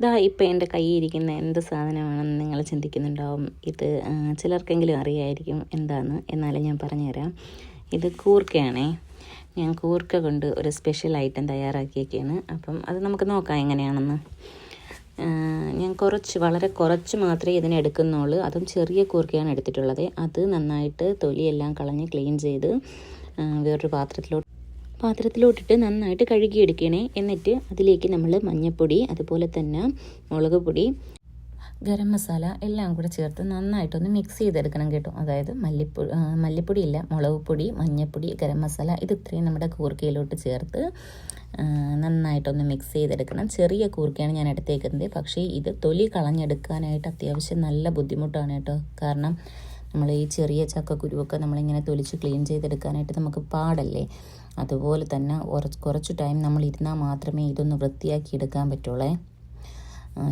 ഇതാ ഇപ്പം എന്റെ കയ്യിൽ ഇരിക്കുന്ന എന്ത് സാധനമാണെന്ന് നിങ്ങൾ ചിന്തിക്കുന്നുണ്ടാവും. ഇത് ചിലർക്കെങ്കിലും അറിയായിരിക്കും എന്താണ് എന്നാലും ഞാൻ പറഞ്ഞുതരാം. ഇത് കൂർക്കയാണേ. ഞാൻ കൂർക്ക കൊണ്ട് ഒരു സ്പെഷ്യൽ ഐറ്റം തയ്യാറാക്കിയൊക്കെയാണ് അപ്പം അത് നമുക്ക് നോക്കാം എങ്ങനെയാണെന്ന്. ഞാൻ കുറച്ച് വളരെ കുറച്ച് മാത്രമേ ഇതിനെ എടുക്കുന്നുള്ളൂ. അതും ചെറിയ കൂർക്കയാണ് എടുത്തിട്ടുള്ളത്. അത് നന്നായിട്ട് തൊലിയെല്ലാം കളഞ്ഞ് ക്ലീൻ ചെയ്ത് വേറൊരു പാത്രത്തിലോട്ട് പാത്രത്തിലോട്ടിട്ട് നന്നായിട്ട് കഴുകിയെടുക്കണേ. എന്നിട്ട് അതിലേക്ക് നമ്മൾ മഞ്ഞൾപ്പൊടി അതുപോലെ തന്നെ മുളക് പൊടി ഗരം മസാല എല്ലാം കൂടെ ചേർത്ത് നന്നായിട്ടൊന്ന് മിക്സ് ചെയ്തെടുക്കണം കേട്ടോ. അതായത് മല്ലിപ്പൊടി മല്ലിപ്പൊടി ഇല്ല മുളക് പൊടി മഞ്ഞൾപ്പൊടി ഗരം മസാല ഇത് ഇത്രയും നമ്മുടെ കൂർക്കയിലോട്ട് ചേർത്ത് നന്നായിട്ടൊന്ന് മിക്സ് ചെയ്തെടുക്കണം. ചെറിയ കൂർക്കയാണ് ഞാൻ എടുത്തേക്കുന്നത്. പക്ഷേ ഇത് തൊലി കളഞ്ഞെടുക്കാനായിട്ട് അത്യാവശ്യം നല്ല ബുദ്ധിമുട്ടാണ് കേട്ടോ. കാരണം നമ്മൾ ഈ ചെറിയ ചക്കക്കുരുവൊക്കെ നമ്മളിങ്ങനെ തൊലിച്ച് ക്ലീൻ ചെയ്തെടുക്കാനായിട്ട് നമുക്ക് പാടല്ലേ? അതുപോലെ തന്നെ കുറച്ച് ടൈം നമ്മൾ ഇരുന്നാൽ മാത്രമേ ഇതൊന്ന് വൃത്തിയാക്കി എടുക്കാൻ പറ്റുള്ളേ?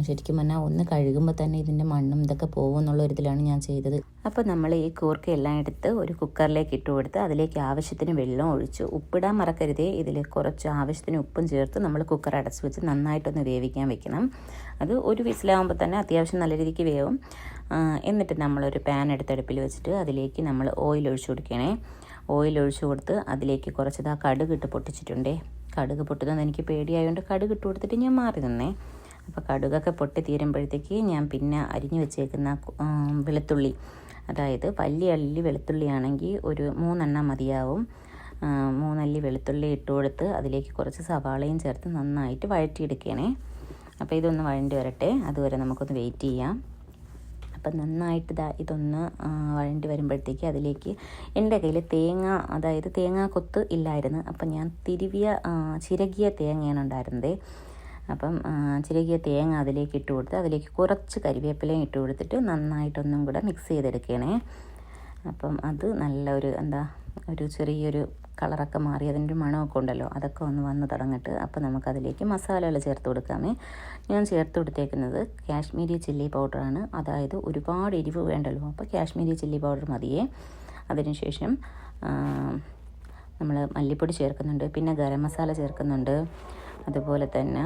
ശരിക്കും പറഞ്ഞാൽ ഒന്ന് കഴുകുമ്പോൾ തന്നെ ഇതിന്റെ മണ്ണും ഇതൊക്കെ പോകുമെന്നുള്ള ഒരു ഇതിലാണ് ഞാൻ ചെയ്തത്. അപ്പോൾ നമ്മൾ ഈ കൂർക്കയെല്ലാം എടുത്ത് ഒരു കുക്കറിലേക്ക് ഇട്ട് കൊടുത്ത് അതിലേക്ക് ആവശ്യത്തിന് വെള്ളം ഒഴിച്ചു ഉപ്പിടാൻ മറക്കരുതേ. ഇതിൽ കുറച്ച് ആവശ്യത്തിന് ഉപ്പും ചേർത്ത് നമ്മൾ കുക്കർ അടച്ചു വെച്ച് നന്നായിട്ടൊന്ന് വേവിക്കാൻ വെക്കണം. അത് ഒരു വിസിലാകുമ്പോൾ തന്നെ അത്യാവശ്യം നല്ല രീതിക്ക് വേവും. എന്നിട്ട് നമ്മളൊരു പാൻ എടുത്ത് അടുപ്പിൽ വെച്ചിട്ട് അതിലേക്ക് നമ്മൾ ഓയിൽ ഒഴിച്ചു കൊടുക്കണേ. ഓയിൽ ഒഴിച്ചു കൊടുത്ത് അതിലേക്ക് കുറച്ച് ആ കടുക് ഇട്ട് പൊട്ടിച്ചിട്ടുണ്ടേ. കടുക് പൊട്ടുന്നത് എനിക്ക് പേടിയായതുകൊണ്ട് കടുക് ഇട്ട് കൊടുത്തിട്ട് ഞാൻ മാറി നിന്നേ. അപ്പോൾ കടുകൊക്കെ പൊട്ടി തീരുമ്പോഴത്തേക്ക് ഞാൻ പിന്നെ അരിഞ്ഞു വെച്ചേക്കുന്ന വെളുത്തുള്ളി. അതായത് വലിയ അല്ലി വെളുത്തുള്ളിയാണെങ്കിൽ ഒരു മൂന്നെണ്ണം മതിയാവും. മൂന്നല്ലി വെളുത്തുള്ളി ഇട്ട് കൊടുത്ത് അതിലേക്ക് കുറച്ച് സവാളയും ചേർത്ത് നന്നായിട്ട് വഴറ്റിയെടുക്കണേ. അപ്പോൾ ഇതൊന്ന് വഴണ്ടി വരട്ടെ. അതുവരെ നമുക്കൊന്ന് വെയിറ്റ് ചെയ്യാം. അപ്പം നന്നായിട്ട് ഇതാ ഇതൊന്ന് വഴണ്ടി വരുമ്പോഴത്തേക്ക് അതിലേക്ക് എന്റെ കയ്യിൽ തേങ്ങ അതായത് തേങ്ങാ കൊത്ത് ഇല്ലായിരുന്നു. അപ്പം ഞാൻ തിരുവിയ ചിരകിയ തേങ്ങയാണ് ഉണ്ടായിരുന്നത്. അപ്പം ചിരകിയ തേങ്ങ അതിലേക്ക് ഇട്ട് കൊടുത്ത് അതിലേക്ക് കുറച്ച് കരിവേപ്പിലയും ഇട്ട് കൊടുത്തിട്ട് നന്നായിട്ടൊന്നും കൂടെ മിക്സ് ചെയ്തെടുക്കണേ. അപ്പം അത് നല്ലൊരു എന്താ ഒരു ചെറിയൊരു കളറൊക്കെ മാറി അതിന്റെ മണമൊക്കെ ഉണ്ടല്ലോ അതൊക്കെ ഒന്ന് വന്ന് തുടങ്ങിട്ട് അപ്പോൾ നമുക്കതിലേക്ക് മസാലകൾ ചേർത്ത് കൊടുക്കാമേ. ഞാൻ ചേർത്ത് കൊടുത്തേക്കുന്നത് കാശ്മീരി ചില്ലി പൗഡറാണ്. അതായത് ഒരുപാട് എരിവ് വേണ്ടല്ലോ അപ്പോൾ കാശ്മീരി ചില്ലി പൗഡർ മതിയേ. അതിനുശേഷം നമ്മൾ മല്ലിപ്പൊടി ചേർക്കുന്നുണ്ട് പിന്നെ ഗരം മസാല ചേർക്കുന്നുണ്ട്. അതുപോലെ തന്നെ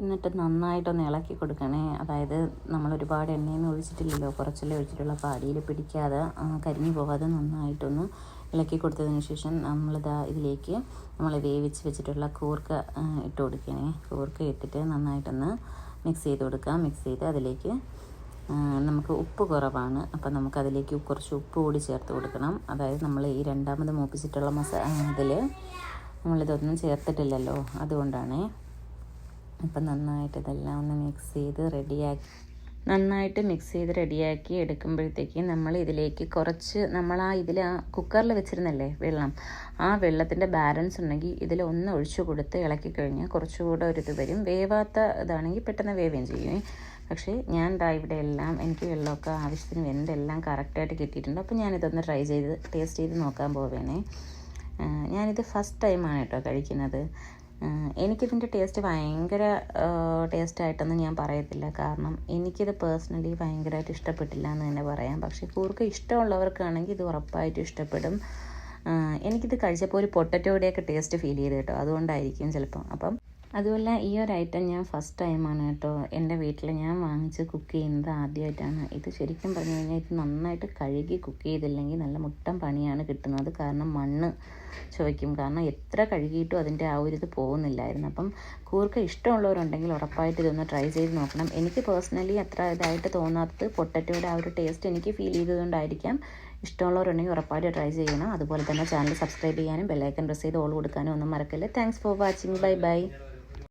എന്നിട്ട് നന്നായിട്ടൊന്ന് ഇളക്കി കൊടുക്കണേ. അതായത് നമ്മൾ ഒരുപാട് എണ്ണയൊന്നും ഒഴിച്ചിട്ടില്ലല്ലോ. കുറച്ചല്ലേ ഒഴിച്ചിട്ടുള്ള. അപ്പോൾ അടിയിൽ പിടിക്കാതെ കരിഞ്ഞു പോകാതെ നന്നായിട്ടൊന്ന് ഇളക്കി കൊടുത്തതിന് ശേഷം നമ്മളിതാ ഇതിലേക്ക് നമ്മൾ വേവിച്ച് വെച്ചിട്ടുള്ള കൂർക്ക ഇട്ട് കൊടുക്കണേ. കൂർക്ക ഇട്ടിട്ട് നന്നായിട്ടൊന്ന് മിക്സ് ചെയ്ത് കൊടുക്കുക മിക്സ് ചെയ്ത് അതിലേക്ക് നമുക്ക് ഉപ്പ് കുറവാണ്. അപ്പം നമുക്കതിലേക്ക് കുറച്ച് ഉപ്പ് കൂടി ചേർത്ത് കൊടുക്കണം. അതായത് നമ്മൾ ഈ രണ്ടാമത് മൂപ്പിച്ചിട്ടുള്ള മസാ ഇതിൽ നമ്മളിതൊന്നും ചേർത്തിട്ടില്ലല്ലോ. അതുകൊണ്ടാണേ. അപ്പം നന്നായിട്ട് ഇതെല്ലാം ഒന്ന് മിക്സ് ചെയ്ത് റെഡിയാക്കി നന്നായിട്ട് മിക്സ് ചെയ്ത് റെഡിയാക്കി എടുക്കുമ്പോഴത്തേക്ക് നമ്മൾ ഇതിലേക്ക് കുറച്ച് നമ്മൾ ആ ഇതിൽ ആ കുക്കറിൽ വെച്ചിരുന്നല്ലേ വെള്ളം ആ വെള്ളത്തിന്റെ ബാലൻസ് ഉണ്ടെങ്കിൽ ഇതിൽ ഒന്ന് ഒഴിച്ചു കൊടുത്ത് ഇളക്കി കഴിഞ്ഞാൽ കുറച്ചുകൂടെ ഒരു ഇത് വരും. വേവാത്ത ഇതാണെങ്കിൽ പെട്ടെന്ന് വേവുകയും ചെയ്യും. പക്ഷേ ഞാൻ ദാ ഇവിടെ എല്ലാം എനിക്ക് വെള്ളമൊക്കെ ആവശ്യത്തിന് വെന്തെല്ലാം കറക്റ്റായിട്ട് കിട്ടിയിട്ടുണ്ട്. അപ്പോൾ ഞാനിതൊന്ന് ട്രൈ ചെയ്ത് ടേസ്റ്റ് ചെയ്ത് നോക്കാൻ പോവേണേ. ഞാനിത് ഫസ്റ്റ് ടൈമാണ് കേട്ടോ കഴിക്കുന്നത്. എനിക്കിതിന്റെ ടേസ്റ്റ് ഭയങ്കര ടേസ്റ്റായിട്ടൊന്നും ഞാൻ പറയത്തില്ല. കാരണം എനിക്കിത് പേഴ്സണലി ഭയങ്കരമായിട്ട് ഇഷ്ടപ്പെട്ടില്ല എന്ന് തന്നെ പറയാം. പക്ഷേ കൂർക്ക ഇഷ്ടമുള്ളവർക്കാണെങ്കിൽ ഇത് ഉറപ്പായിട്ടും ഇഷ്ടപ്പെടും. എനിക്കിത് കഴിച്ചപ്പോൾ ഒരു പൊട്ടറ്റോടെയൊക്കെ ടേസ്റ്റ് ഫീൽ ചെയ്ത് കേട്ടോ. അതുകൊണ്ടായിരിക്കും ചിലപ്പം. അപ്പം അതുമല്ല ഈ ഒരു ഐറ്റം ഞാൻ ഫസ്റ്റ് ടൈമാണ് കേട്ടോ എന്റെ വീട്ടിൽ ഞാൻ വാങ്ങിച്ച് കുക്ക് ചെയ്യുന്നത് ആദ്യമായിട്ടാണ്. ഇത് ശരിക്കും പറഞ്ഞു കഴിഞ്ഞാൽ ഇത് നന്നായിട്ട് കഴുകി കുക്ക് ചെയ്തില്ലെങ്കിൽ നല്ല മുട്ടൻ പണിയാണ് കിട്ടുന്നത്. കാരണം മണ്ണ് ചോദിക്കും കാരണം എത്ര കഴുകിയിട്ടും അതിന്റെ ആ ഒരു ഇത് പോകുന്നില്ലായിരുന്നു. അപ്പം കൂർക്ക ഇഷ്ടമുള്ളവരുണ്ടെങ്കിൽ ഉറപ്പായിട്ട് ഇതൊന്ന് ട്രൈ ചെയ്ത് നോക്കണം. എനിക്ക് പേഴ്സണലി അത്ര ഇതായിട്ട് തോന്നാത്തത് പൊട്ടറ്റോയുടെ ആ ഒരു ടേസ്റ്റ് എനിക്ക് ഫീൽ ചെയ്തതുകൊണ്ടായിരിക്കാം. ഇഷ്ടമുള്ളവരുണ്ടെങ്കിൽ ഉറപ്പായിട്ട് ട്രൈ ചെയ്യണം. അതുപോലെ തന്നെ ചാനൽ സബ്സ്ക്രൈബ് ചെയ്യാനും ബെല്ലൈക്കൻ പ്രസ് ചെയ്ത് ഓൾ കൊടുക്കാനും ഒന്നും മറക്കല്ലേ. Thanks for watching bye bye